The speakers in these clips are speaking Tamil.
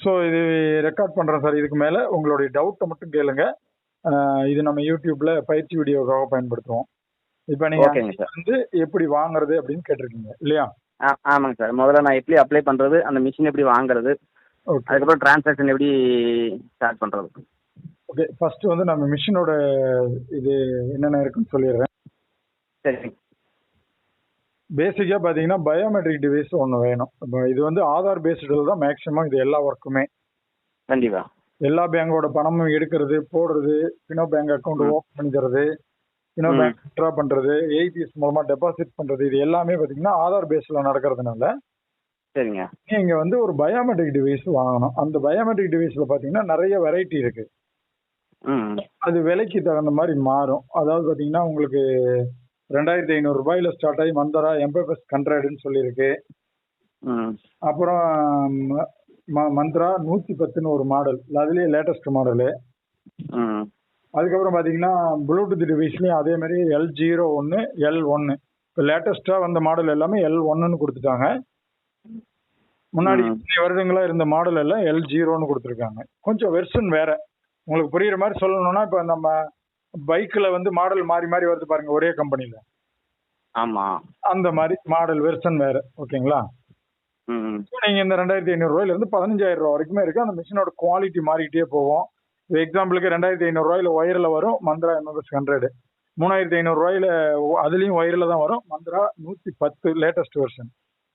ஸோ இது ரெக்கார்ட் பண்ணுறேன் சார் இதுக்கு மேலே உங்களுடைய டவுட்டை மட்டும் கேளுங்க. இது நம்ம யூடியூப்ல பயிற்சி வீடியோக்காக பயன்படுத்துவோம். இப்போ நீங்கள் வந்து எப்படி வாங்குறது அப்படின்னு கேட்டிருக்கீங்க இல்லையா? ஆமாங்க சார் முதல்ல நான் எப்படி அப்ளை பண்ணுறது அந்த மிஷின் எப்படி வாங்குறது அதுக்கப்புறம் டிரான்சாக்ஷன் எப்படி ஸ்டார்ட் பண்ணுறது ஓகே ஃபர்ஸ்ட் வந்து நம்ம மிஷினோட இது என்னென்ன இருக்குன்னு சொல்லிடுறேன். சரி பேசிக்காக பார்த்தீங்கன்னா பயோமெட்ரிக் டிவைஸ் ஒன்று வேணும். இப்போ இது வந்து ஆதார் பேஸ்டில் தான் மேக்ஸிமம் இது எல்லா ஒர்க்குமே கண்டிப்பா. எல்லா பேங்கோட பணமும் எடுக்கிறது போடுறது பினோ பேங்க் அக்கௌண்ட். ஓப்பன் பண்ணிக்கிறது பினோ. பேங்க் வித்ட்ரா பண்ணுறது ஏபிஎஸ் மூலமாக டெபாசிட் பண்ணுறது இது எல்லாமே பார்த்தீங்கன்னா ஆதார் பேஸில் நடக்கிறதுனால சரிங்க. நீங்கள் வந்து ஒரு பயோமெட்ரிக் டிவைஸ் வாங்கணும். அந்த பயோமெட்ரிக் டிவைஸில் பார்த்தீங்கன்னா நிறைய வெரைட்டி இருக்கு. அது விலைக்கு தகுந்த மாதிரி மாறும். அதாவது பார்த்தீங்கன்னா உங்களுக்கு ரெண்டாயிரத்தி ஐநூறு ரூபாயில ஸ்டார்ட் ஆகி மந்தரா எம்பஎஸ் ஹண்ட்ரட்னு சொல்லியிருக்கு. அப்புறம் ம- மந்த்ரா நூற்றி பத்துன்னு ஒரு மாடல் அதுலேயே லேட்டஸ்ட் மாடலு அதுக்கப்புறம் பார்த்தீங்கன்னா ப்ளூடூத் டிவைஸ்லையும் அதே மாதிரி எல் ஜீரோ ஒன்று எல் ஒன்று இப்போ லேட்டஸ்ட்டாக வந்த மாடல் எல்லாமே எல் ஒன்றுன்னு கொடுத்துட்டாங்க. முன்னாடி. இத்தனை வருடங்களா இருந்த மாடல் எல்லாம் எல் ஜீரோன்னு கொடுத்துருக்காங்க. கொஞ்சம் வெர்ஷன் வேற. உங்களுக்கு புரியுற மாதிரி சொல்லணும்னா இப்போ நம்ம பைக்கில் வந்து மாடல் மாறி மாறி வருது பாருங்க ஒரே கம்பெனியில் ஆமாம் அந்த மாதிரி மாடல் வெர்ஷன் வேற ஓகேங்களா நீங்கள் இந்த ரெண்டாயிரத்தி ஐநூறுரூவாயில இருந்து பதினஞ்சாயிரம் ரூபா வரைக்குமே இருக்கு. அந்த மிஷினோட குவாலிட்டி மாறிக்கிட்டே இப்போ எக்ஸாம்பிளுக்கு ரெண்டாயிரத்தி ஐநூறுரூவாயில ஒயரில் வரும் மந்த்ரா எம்எஸ் ஹண்ட்ரட் மூணாயிரத்தி ஐநூறுரூவாயில அதுலேயும் ஒயரில் தான் வரும். மந்த்ரா நூற்றி பத்து லேட்டஸ்ட் வெர்ஷன்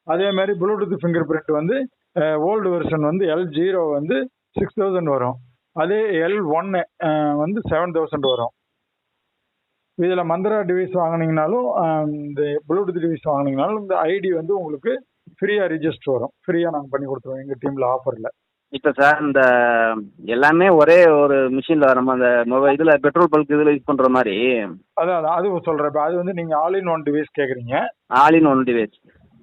அதே மாதிரி ப்ளூடூத் ஃபிங்கர் பிரிண்ட் வந்து ஓல்டு வெர்ஷன் வந்து எல் ஜீரோ வந்து சிக்ஸ் தௌசண்ட் வரும். அதே எல் ஒன்னு வந்து செவன் தௌசண்ட் வரும். இதில் மந்த்ரா டிவைஸ் வாங்குனீங்கனாலும் இந்த ப்ளூடூத் டிவைஸ் வாங்குனீங்கனாலும் இந்த ஐடி வந்து உங்களுக்கு ஃப்ரீயாக ரிஜிஸ்டர் வரும். ஃப்ரீயாக நாங்கள் பண்ணி கொடுத்துருவோம். எங்கள் டீமில் ஆஃபரில் இப்போ சார் இந்த எல்லாமே ஒரே ஒரு மிஷினில் நம்ம அந்த இதில் பெட்ரோல் பல்க் இதில் யூஸ் பண்ணுற மாதிரி. அதான் அதான் அது சொல்கிறேன் இப்போ அது வந்து நீங்கள் ஆல் இன் ஒன் டிவைஸ் கேட்குறீங்க ஆல் இன் ஒன் டிவைஸ்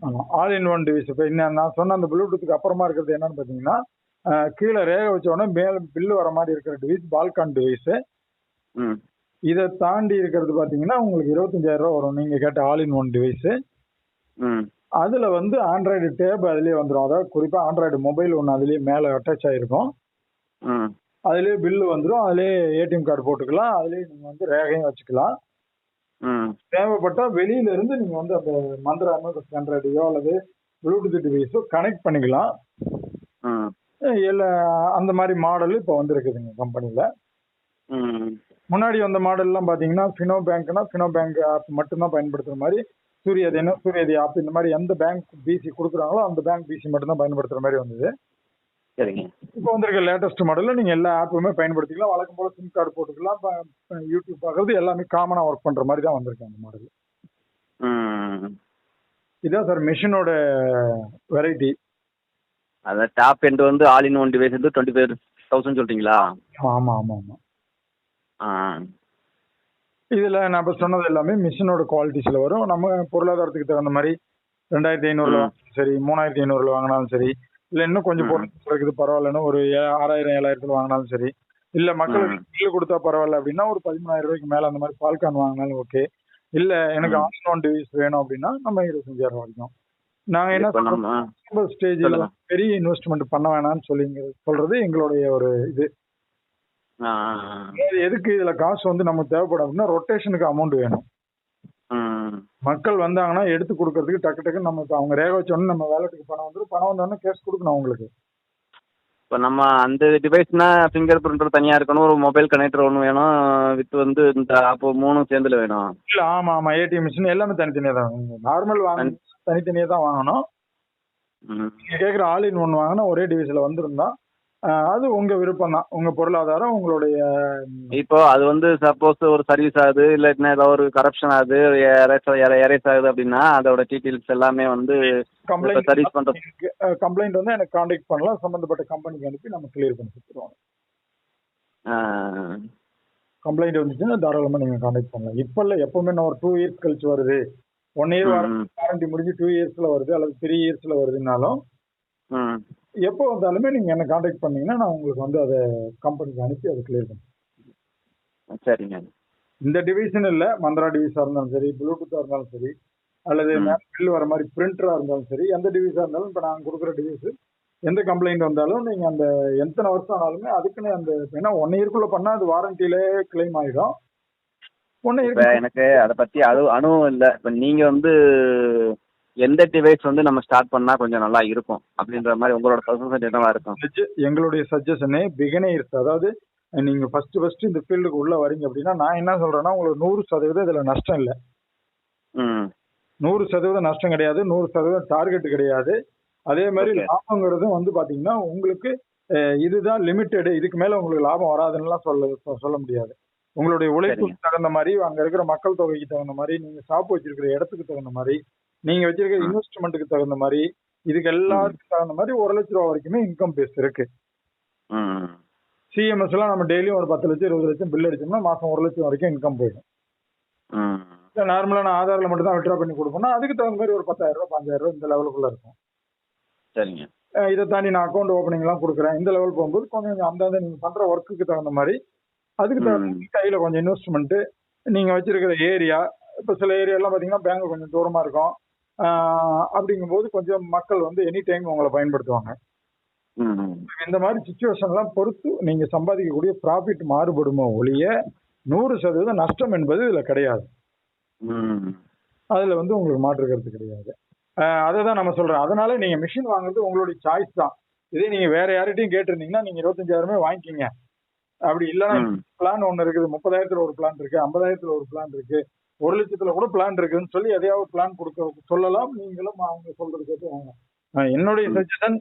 ஆமாம் ஆல் இன் ஒன் டிவைஸ் இப்போ என்ன நான் சொன்ன அந்த ப்ளூடூத்துக்கு அப்புறமா இருக்கிறது என்னன்னு பார்த்தீங்கன்னா கீழே ரேக வச்ச உடனே மேலே பில்லு வர மாதிரி இருக்கிற டிவைஸ் பால்கான் டிவைஸு ம். இதை தாண்டி இருக்கிறது பார்த்தீங்கன்னா உங்களுக்கு இருபத்தஞ்சாயிரம் ரூபா வரும். நீங்கள் கேட்ட ஆல் இன் ஒன் டிவைஸு ம். அதில் வந்து ஆண்ட்ராய்டு டேப் அதுலேயே வந்துடும் அதாவது குறிப்பாக ஆண்ட்ராய்டு மொபைல் ஒன்று அதுலேயே மேலே அட்டாச் ஆகிருக்கும் ம். அதுலேயே பில்லு வந்துடும் அதுலேயே ஏடிஎம் கார்டு போட்டுக்கலாம். அதுலேயே நீங்கள் வந்து ரேகையும் வச்சுக்கலாம். ம். தேவைப்பட்டா வெளியில இருந்து நீங்க வந்து அந்த மந்திர அமேஸ் ஆண்ட்ராய்டையோ அல்லது ப்ளூடூத் டிவைஸோ கனெக்ட் பண்ணிக்கலாம். இல்ல அந்த மாதிரி மாடல் இப்போ வந்திருக்குதுங்க கம்பெனில ம். முன்னாடி வந்த மாடல்லாம் பாத்தீங்கன்னா ஃபினோ பேங்க்னா ஃபினோ பேங்க் ஆப் மட்டும்தான் பயன்படுத்துற மாதிரி சூரியதேனா சூரியதி ஆப் இந்த மாதிரி எந்த பேங்க் பிசி கொடுக்குறாங்களோ அந்த பேங்க் பிசி மட்டும்தான் பயன்படுத்துற மாதிரி வந்தது. சரிங்க. இப்போ வந்திருக்க லேட்டஸ்ட் மாடலில் நீங்கள் எல்லா ஆப்புமே பயன்படுத்திக்கலாம். வழக்கம் போல் சிம் கார்டு போட்டுக்கலாம். யூடியூப் பார்க்குறது எல்லாமே காமனாக ஒர்க் பண்ணுற மாதிரி தான் வந்திருக்கு அந்த மாடல் இதான் சார் மிஷினோட வெரைட்டி அதான் டாப் எண்ட் வந்து ஆல் இன் ஒன் டிவைஸ் வந்து டுவெண்ட்டி ஃபைவ் தௌசண்ட் சொல்லிட்டீங்களா ஆமாம் ஆமாம் ஆமாம் இதில் நான் இப்போ சொன்னது எல்லாமே மிஷினோட குவாலிட்டிஸில் வரும் நம்ம பொருளாதாரத்துக்கு தகுந்த மாதிரி ரெண்டாயிரத்தி ஐநூறுல சரி மூணாயிரத்தி ஐநூறுல வாங்கினாலும் சரி இல்லை இன்னும் கொஞ்சம். பொருள் இருக்குது பரவாயில்லன்னு ஒரு ஆறாயிரம் ஏழாயிரத்துல வாங்கினாலும் சரி இல்லை மக்களுக்கு ம். பில்லு கொடுத்தா பரவாயில்ல அப்படின்னா ஒரு பதிமூணாயிரம் ரூபாய்க்கு மேலே அந்த மாதிரி பால்கான் வாங்கினாலும் ஓகே இல்லை எனக்கு ம். ஆன் ஆன் டிவைஸ் வேணும் அப்படின்னா நம்ம இருபத்தஞ்சாயிரம் வரைக்கும் நாங்கள் என்ன சொல்றோம் ஸ்டேஜில். பெரிய இன்வெஸ்ட்மெண்ட் பண்ண வேணாம்னு சொல்லி சொல்றது எங்களுடைய ஒரு இது எதுக்கு இதுல காசு வந்து நமக்கு தேவைப்படும் அப்படின்னா ரொட்டேஷனுக்கு அமௌண்ட் வேணும். மக்கள் வந்தாங்கன்னா எடுத்து கொடுக்கறதுக்கு டக்கு டக்குன்னு நம்ம அவங்க ரேக வச்சோடனே நம்ம வேலட்டுக்கு பணம் வந்துடும் பணம் வந்தோடனே கேஷ் கொடுக்கணும் அவங்களுக்கு. இப்போ நம்ம அந்த டிவைஸ்னா ஃபிங்கர் பிரிண்டர் தனியாக இருக்கணும் ஒரு மொபைல் கனெக்டர் ஒன்று வேணும் வித் வந்து இந்த அப்போ மூணும் சேர்ந்துல வேணும். இல்ல ஆமா ஆமா ஏடிஎம் மிஷின் எல்லாமே தனித்தனியா தான் நார்மல் வாங்க தனித்தனியா தான் வாங்கணும். ம். நீங்க கேட்குற ஆல் இன் ஒன் வாங்கினா ஒரே டிவைஸ்ல வந்திருந்தா அது உங்க விருப்பம் தான் உங்க பொருளாதாரம் உங்களுடைய இப்போ அது வந்து சப்போஸ் ஒரு சர்வீஸ் ஆகுது இல்லாட்டினா ஏதோ ஒரு கரப்ஷன் ஆகுது எரேஸ் ஆகுது அப்படின்னா அதோட டீட்டெயில்ஸ் எல்லாமே வந்து கம்ப்ளைண்ட் சர்வீஸ் பண்றது கம்ப்ளைண்ட் வந்து எனக்கு காண்டாக்ட் பண்ணலாம். சம்பந்தப்பட்ட கம்பெனிக்கு அனுப்பி நம்ம கிளியர் பண்ணி கொடுத்துருவோம். கம்ப்ளைண்ட் வந்துச்சுன்னா தாராளமாக நீங்கள் காண்டாக்ட் பண்ணலாம். இப்போ இல்லை எப்பவுமே நான் ஒரு டூ இயர்ஸ் கழிச்சு வருது. ஒன் இயர் வாரண்டி முடிஞ்சு டூ இயர்ஸில் வருது அல்லது த்ரீ இயர்ஸில் வருதுனாலும் ம். எப்போ வந்தாலுமே நீங்கள் என்ன காண்டாக்ட் பண்ணீங்கன்னா நான் உங்களுக்கு வந்து அதை கம்பெனிக்கு அனுப்பி அதை கிளியர் பண்ணுறேன் சரிங்க. இந்த டிவைஸ்னு இல்லை மந்த்ரா டிவைஸாக இருந்தாலும் சரி ப்ளூடூத்தாக இருந்தாலும் சரி அல்லது. பில் வர மாதிரி பிரிண்டராக இருந்தாலும் சரி எந்த டிவைஸாக இருந்தாலும் இப்போ நாங்கள் கொடுக்குற டிவைஸ் எந்த கம்ப்ளைண்ட் வந்தாலும் நீங்க அந்த எத்தனை வருஷம் ஆனாலுமே அதுக்குன்னு அந்த ஏன்னா ஒன் இயர்க்குள்ள பண்ணா அது வாரண்டிலே கிளைம் ஆயிடும். ஒன் இப்போ இயர் எனக்கு அதை பற்றி அனு அனுபவம் இல்லை. இப்போ நீங்கள் வந்து எந்த டிவைஸ் வந்து நம்ம ஸ்டார்ட் பண்ணால் கொஞ்சம் நல்லா இருக்கும் அப்படின்ற மாதிரி உங்களோட சஜஷன் என்னவா இருக்கும்? எங்களுடைய சஜஷனே பிகினர்ஸ் அதாவது நீங்க ஃபர்ஸ்ட் ஃபர்ஸ்ட் இந்த ஃபீல்டுக்கு உள்ள வரீங்க அப்படின்னா நான் என்ன சொல்றேன்னா உங்களுக்கு நூறு சதவீதம் இதுல நஷ்டம் இல்லை. நூறு சதவீதம் நஷ்டம் கிடையாது நூறு சதவீதம் டார்கெட் கிடையாது. அதே மாதிரி. லாபங்கிறதும் வந்து பாத்தீங்கன்னா உங்களுக்கு இதுதான் லிமிட்டெடு இதுக்கு மேல உங்களுக்கு லாபம் வராதுன்னுலாம் சொல்ல சொல்ல முடியாது. உங்களுடைய உழைப்புக்கு. தகுந்த மாதிரி அங்க இருக்கிற மக்கள் தொகைக்கு தகுந்த மாதிரி நீங்க ஷாப் வச்சிருக்கிற இடத்துக்கு தகுந்த மாதிரி நீங்க வச்சிருக்கிற ம். இன்வெஸ்ட்மெண்ட்டுக்கு தகுந்த மாதிரி இதுக்கு எல்லாத்துக்கும் தகுந்த மாதிரி ஒரு லட்ச ரூபா வரைக்குமே இன்கம் பேஸ் இருக்கு. சிஎம்எஸ் எல்லாம் நம்ம டெய்லியும் ஒரு பத்து லட்சம் இருபது லட்சம் பில் அடிச்சோம்னா மாசம் ஒரு லட்சம் வரைக்கும் இன்கம் போயிடும். நார்மலாக நான் ஆதாரில் மட்டும் தான் விட்ரா பண்ணி கொடுப்போம்னா அதுக்கு தகுந்த மாதிரி ஒரு பத்தாயிரம் ரூபா பாஞ்சாயிரம் ரூபா இந்த லெவலுக்குள்ள இருக்கும். சரிங்க. இதை தாண்டி நான் அக்கௌண்ட் ஓப்பனிங்லாம் கொடுக்குறேன். இந்த லெவல் போகும்போது கொஞ்சம் அந்தந்த நீங்க பண்ற ஒர்க்குக்கு தகுந்த மாதிரி அதுக்கு தகுந்த கையில கொஞ்சம் இன்வெஸ்ட்மெண்ட் நீங்க வச்சிருக்கிற ஏரியா இப்போ சில ஏரியாலாம் பார்த்தீங்கன்னா பேங்க் கொஞ்சம் தூரமா இருக்கும். அப்படிங்கும்போது கொஞ்சம் மக்கள் வந்து எனி டைம் உங்களை பயன்படுத்துவாங்க. இந்த மாதிரி சுச்சுவேஷன்லாம் பொறுத்து நீங்க சம்பாதிக்கக்கூடிய ப்ராஃபிட் மாறுபடுமோ ஒழிய நூறு சதவீதம் நஷ்டம் என்பது இதுல கிடையாது. அதுல வந்து உங்களுக்கு மாற்று கருத்து கிடையாது. அதை தான் நம்ம சொல்றோம். அதனால நீங்க மிஷின் வாங்குறது உங்களுடைய சாய்ஸ் தான். இதே நீங்க வேற யார்கிட்டயும் கேட்டிருந்தீங்கன்னா நீங்க இருபத்தஞ்சாயிரமே வாங்கிக்கிங்க. அப்படி இல்லைன்னா பிளான் ஒன்று இருக்குது. முப்பதாயிரத்துல ஒரு பிளான் இருக்கு ஐம்பதாயிரத்துல ஒரு பிளான் இருக்கு. ஒரு லட்சத்துல கூட பிளான் இருக்குன்னு சொல்லி எதையாவது பிளான் கொடுக்க சொல்லலாம். நீங்களும் அவங்க சொல்றது கேட்டு என்னுடைய. சஜஷன்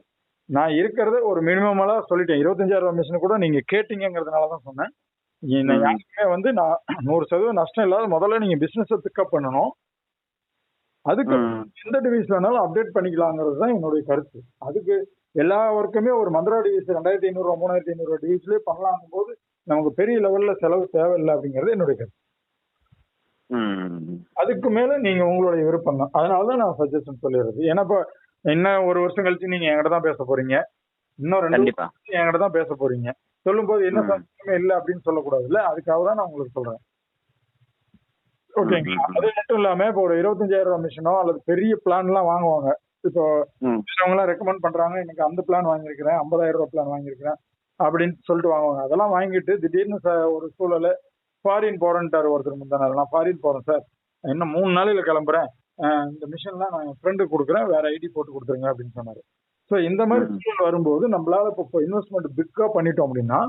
நான் இருக்கிறத ஒரு மினிமலா சொல்லிட்டேன். இருபத்தஞ்சாயிரம் ரூபாய் மிஷின் கூட நீங்க கேட்டீங்கிறதுனால தான் சொன்னேன். யாருக்குமே வந்து நான் நூறு சதவீதம் நஷ்டம் இல்லாத முதல்ல நீங்க பிசினஸை பிக்கப் பண்ணணும். அதுக்கு எந்த டிவைஸ் வேணாலும் அப்டேட் பண்ணிக்கலாங்கிறது தான் என்னுடைய கருத்து. அதுக்கு எல்லா ஒர்க்குமே ஒரு மந்திரா டிவைஸ் ரெண்டாயிரத்தி ஐநூறுரூவா மூணாயிரத்தி ஐநூறுரூவா டிவைஸ்லேயே பண்ணலாங்கும் போது நமக்கு பெரிய லெவல்ல செலவு தேவையில்லை அப்படிங்கிறது என்னுடைய கருத்து. அதுக்கு மேல நீங்க உங்களுடைய விருப்பம் தான். அதனால தான் நான் சஜஷன் சொல்லிடுறது ஏன்னா இப்போ என்ன ஒரு வருஷம் கழிச்சு நீங்க என்கிட்ட தான் பேச போறீங்க. இன்னும் ரெண்டு என்கிட்ட தான் பேச போறீங்க. சொல்லும்போது என்ன ம். சந்தேகமே இல்லை அப்படின்னு சொல்லக்கூடாதுல்ல? அதுக்காக தான் நான் உங்களுக்கு சொல்றேன். ஓகேங்களா. அது மட்டும் இல்லாம இப்போ ஒரு இருபத்தஞ்சாயிரம் ரூபாய் மிஷினோ அல்லது பெரிய பிளான் எல்லாம் வாங்குவாங்க. இப்போ அவங்க எல்லாம் ரெக்கமெண்ட் பண்றாங்க எனக்கு அந்த பிளான் வாங்கியிருக்கிறேன் ஐம்பதாயிரம் ரூபாய் பிளான் வாங்கியிருக்கிறேன் அப்படின்னு சொல்லிட்டு வாங்குவாங்க. அதெல்லாம் வாங்கிட்டு திடீர்னு ஒரு சூழல ஃபாரின் போறேன்ட்டாரு ஒருத்தர் முந்தா நாள் நான் ஃபாரின் போறேன் சார் இன்னும் மூணு நாளையில கிளம்புறேன். இந்த மிஷின்லாம் நான் என் ஃப்ரெண்டுக்கு கொடுக்குறேன். வேற ஐடி போட்டு கொடுத்துருங்க அப்படின்னு சொன்னாரு. ஸோ இந்த மாதிரி. சூழல் வரும்போது நம்மளால இப்போ இன்வெஸ்ட்மெண்ட் பிக்கா பண்ணிட்டோம் அப்படின்னா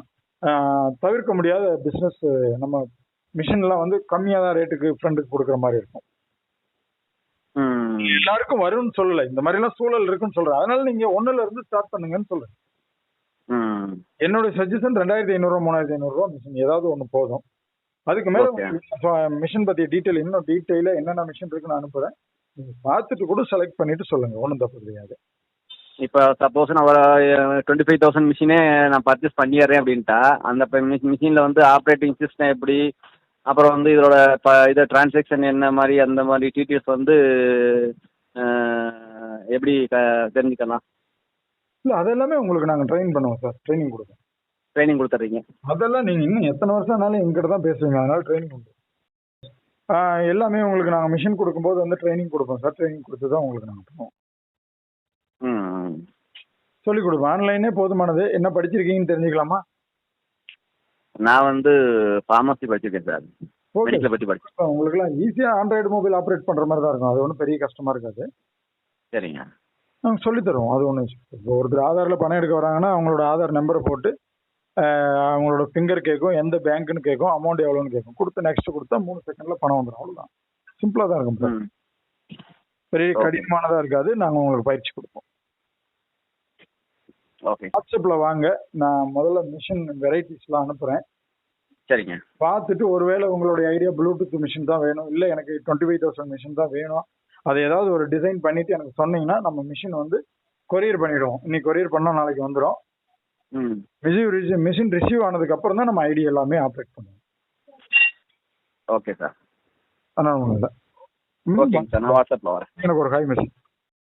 தவிர்க்க முடியாத பிசினஸ் நம்ம மிஷின்லாம் வந்து கம்மியா தான் ரேட்டுக்கு ஃப்ரெண்டுக்கு கொடுக்குற மாதிரி இருக்கும். எல்லாருக்கும் வரும்னு சொல்லல. இந்த மாதிரி எல்லாம் சூழல் இருக்குன்னு சொல்றேன். அதனால நீங்க ஒண்ணுல இருந்து ஸ்டார்ட் பண்ணுங்கன்னு சொல்றேன். என்னோட சஜஷன் ரெண்டாயிரத்தி ஐநூறுரூவா மூணாயிரத்தி ஐநூறுரூவா மிஷின் ஏதாவது ஒன்று போதும். அதுக்கு மேல. மிஷின் பத்திய டீட்டெயில் இன்னும் டீட்டெயிலாக என்னென்ன மிஷின் இருக்குன்னு அனுப்புறேன். நீங்க பார்த்துட்டு கூட செலக்ட் பண்ணிட்டு சொல்லுங்க ஒன்றும் தப்பு கிடையாது. இப்போ சப்போஸ் நான் ஒரு டுவெண்ட்டி ஃபைவ் தௌசண்ட் மிஷினே நான் பர்ச்சேஸ் பண்ணிடுறேன் அப்படின்ட்டா அந்த மிஷினில் வந்து ஆப்ரேட்டிங் சிஸ்டம் எப்படி அப்புறம் வந்து இதோட ப இது டிரான்சாக்ஷன் என்ன மாதிரி அந்த மாதிரி டீட்டெயில்ஸ் வந்து எப்படி க தெரிஞ்சுக்கலாம்? இல்லை அதெல்லாமே உங்களுக்கு நாங்கள் ட்ரெயின் பண்ணுவோம் சார் ட்ரைனிங் கொடுப்போம். ட்ரைனிங் கொடுத்துட்றீங்க. அதெல்லாம் நீங்கள் இன்னும் எத்தனை வருஷம் ஆனாலும் எங்கிட்ட தான் பேசுவீங்க. அதனால ட்ரைனிங் உண்டு எல்லாமே உங்களுக்கு நாங்கள் மிஷின் கொடுக்கும்போது வந்து ட்ரைனிங் கொடுப்போம் சார். ட்ரைனிங் கொடுத்து தான் உங்களுக்கு நாங்கள் பண்ணுவோம். சொல்லிக் கொடுப்போம். ஆன்லைனே போதுமானது. என்ன படிச்சிருக்கீங்கன்னு தெரிஞ்சுக்கலாமா? நான் வந்து ஃபார்மசி படிச்சிருக்கேன் சார். ஓகே மெடிக்கலை பற்றி படிச்சேன். உங்களுக்குலாம் ஈஸியாக ஆண்ட்ராய்டு மொபைல் ஆப்ரேட் பண்ணுற மாதிரி தான் இருக்கும். அது ஒன்றும் பெரிய கஷ்டமாக இருக்காது. சரிங்க. நாங்கள் சொல்லித் தருவோம். அது ஒன்றும் இப்போ ஒருத்தர் ஆதாரில் பணம் எடுக்க வராங்கன்னா அவங்களோட ஆதார் நம்பரை போட்டு அவங்களோட ஃபிங்கர் கேட்கும் எந்த பேங்க்னு கேட்கும் அமௌண்ட் எவ்வளோன்னு கேட்கும் கொடுத்து நெக்ஸ்ட் கொடுத்தா மூணு செகண்டில் பணம் வந்துடும் அவ்வளோதான் சிம்பிளாக தான் இருக்கும் சார் பெரிய Okay. கடினமானதாக இருக்காது. நாங்கள் உங்களுக்கு பயிற்சி கொடுப்போம். ஓகே வாட்ஸ்அப்பில் வாங்க. நான் முதல்ல மிஷின் வெரைட்டிஸ்லாம் அனுப்புகிறேன் சரிங்க. பார்த்துட்டு ஒருவேளை உங்களுடைய ஐடியா ப்ளூடூத் மிஷின் தான் வேணும். இல்லை எனக்கு டுவெண்ட்டி ஃபைவ் தௌசண்ட் மிஷின் தான் வேணும். அது ஏதாவது ஒரு டிசைன் பண்ணிட்டு எனக்கு சொன்னீங்கன்னா நம்ம மிஷின் வந்து கொரியர் பண்ணிடுவோம். இன்னைக்கு கொரியர் பண்ணால் நாளைக்கு வந்துடும் மிஷின் மிஷின் ரிசீவ் ஆனதுக்கு அப்புறம் தான் நம்ம ஐடி எல்லாமே ஆப்ரேட் பண்ணுவோம். ஓகே சார் அதனால ஒன்றும் இல்லை. ஓகேங்க சார் நான் வாட்ஸ்அப்பில் வரேன். எனக்கு ஒரு ஹை மெசேஜ்